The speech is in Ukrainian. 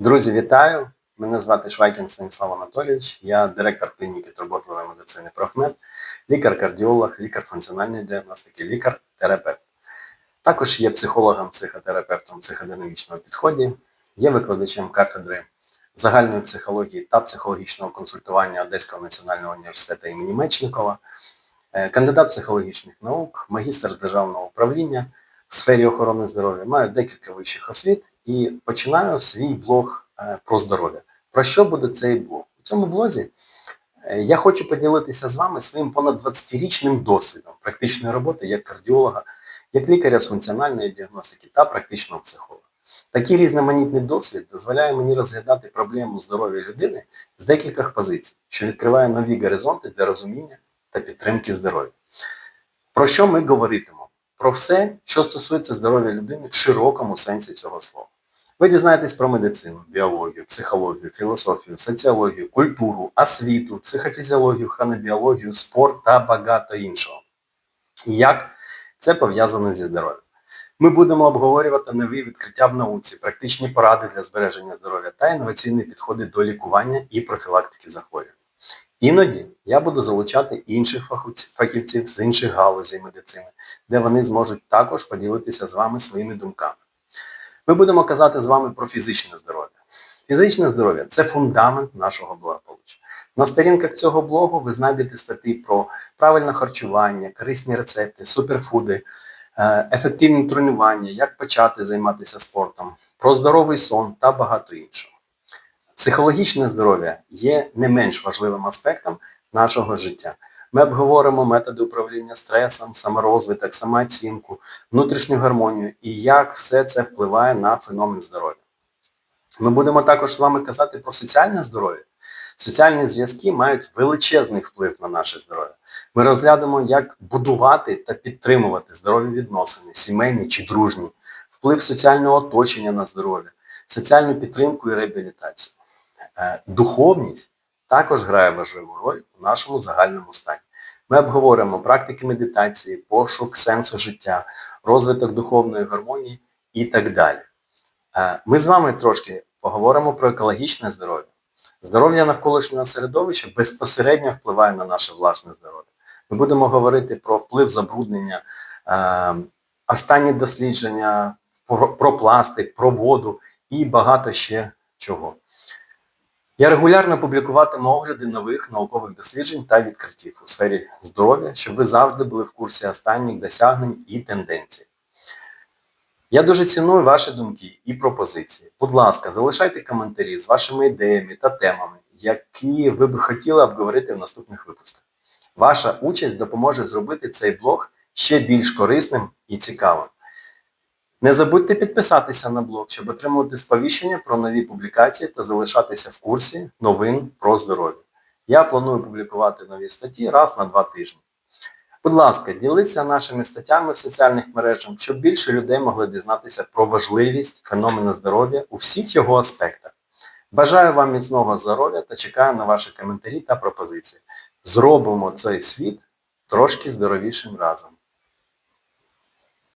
Друзі, вітаю! Мене звати Швайкін Станіслав Анатолійович. Я директор клініки турботливої медицини Профмед, лікар-кардіолог, лікар функціональної діагностики, лікар-терапевт. Також є психологом, психотерапевтом психодинамічного підході, є викладачем кафедри загальної психології та психологічного консультування Одеського національного університету імені Мечникова, е, кандидат психологічних наук, магістр державного управління в сфері охорони здоров'я. Маю декілька вищих освіт і починаю свій блог е, про здоров'я. Про що буде цей блог? У цьому блозі е, я хочу поділитися з вами своїм понад 20-річним досвідом практичної роботи як кардіолога, як лікаря з функціональної діагностики та практичного психолога. Такий різноманітний досвід дозволяє мені розглядати проблему здоров'я людини з декількох позицій, що відкриває нові горизонти для розуміння та підтримки здоров'я. Про що ми говоритимо? Про все, що стосується здоров'я людини в широкому сенсі цього слова. Ви дізнаєтесь про медицину, біологію, психологію, філософію, соціологію, культуру, освіту, психофізіологію, хронобіологію, спорт та багато іншого. І як це пов'язано зі здоров'ям. Ми будемо обговорювати нові відкриття в науці, практичні поради для збереження здоров'я та інноваційні підходи до лікування і профілактики захворювань. Іноді я буду залучати інших фахівців з інших галузей медицини, де вони зможуть також поділитися з вами своїми думками. Ми будемо казати з вами про фізичне здоров'я. Фізичне здоров'я це фундамент нашого благополуччя. На сторінках цього блогу ви знайдете статті про правильне харчування, корисні рецепти, суперфуди, е, ефективні тренування, як почати займатися спортом, про здоровий сон та багато іншого. Психологічне здоров'я є не менш важливим аспектом нашого життя. Ми обговоримо методи управління стресом, саморозвиток, самооцінку, внутрішню гармонію і як все це впливає на феномен здоров'я. Ми будемо також з вами казати про соціальне здоров'я. Соціальні зв'язки мають величезний вплив на наше здоров'я. Ми розглянемо, як будувати та підтримувати здорові відносини, сімейні чи дружні, вплив соціального оточення на здоров'я, соціальну підтримку і реабілітацію. Е, Духовність також грає важливу роль у нашому загальному стані. Ми обговоримо практики медитації, пошук сенсу життя, розвиток духовної гармонії і так далі. Е, Ми з вами трошки поговоримо про екологічне здоров'я. Здоров'я навколишнього середовища безпосередньо впливає на наше власне здоров'я. Ми будемо говорити про вплив забруднення, е, останні дослідження, про, про пластик, про воду і багато ще чого. Я регулярно публікуватиму огляди нових наукових досліджень та відкриттів у сфері здоров'я, щоб ви завжди були в курсі останніх досягнень і тенденцій. Я дуже ціную ваші думки і пропозиції. Будь ласка, залишайте коментарі з вашими ідеями та темами, які ви б хотіли обговорити в наступних випусках. Ваша участь допоможе зробити цей блог ще більш корисним і цікавим. Не забудьте підписатися на блог, щоб отримувати сповіщення про нові публікації та залишатися в курсі новин про здоров'я. Я планую публікувати нові статті раз на два тижні. Будь ласка, діліться нашими статтями в соціальних мережах, щоб більше людей могли дізнатися про важливість феномену здоров'я у всіх його аспектах. Бажаю вам міцного здоров'я та чекаю на ваші коментарі та пропозиції. Зробимо цей світ трошки здоровішим разом.